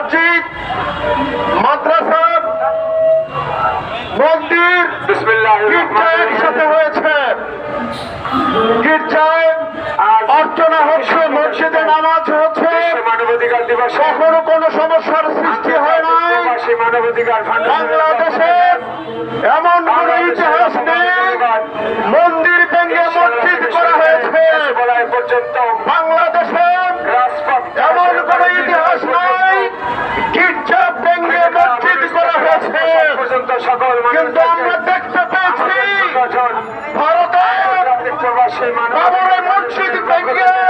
মসজিদ মাদ্রাসা মন্দির একসাথে হয়েছে। অর্চনা হচ্ছে মসজিদে নামাজ হচ্ছে। মানবাধিকার দিবস। কোনো সমস্যার সৃষ্টি হয় নাই। বাংলাদেশের এমন কোন ইতিহাস নেই। মন্দির ভেঙে মসজিদ করা হয়েছে। পর্যন্ত কবরে মুর্শিদ ভেঙে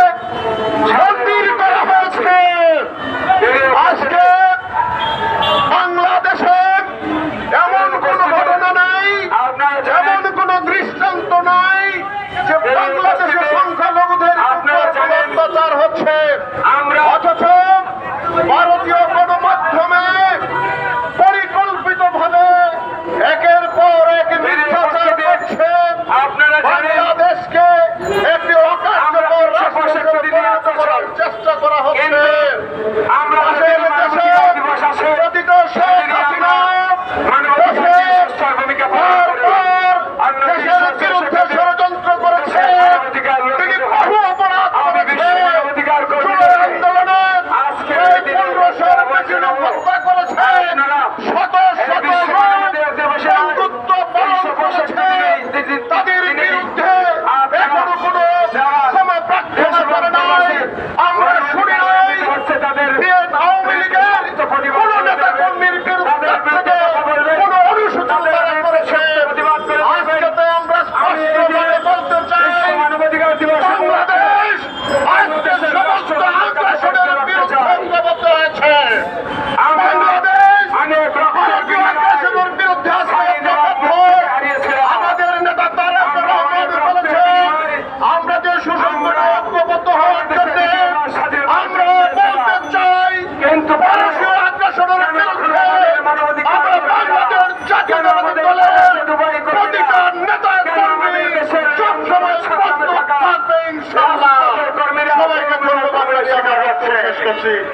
Esqueci.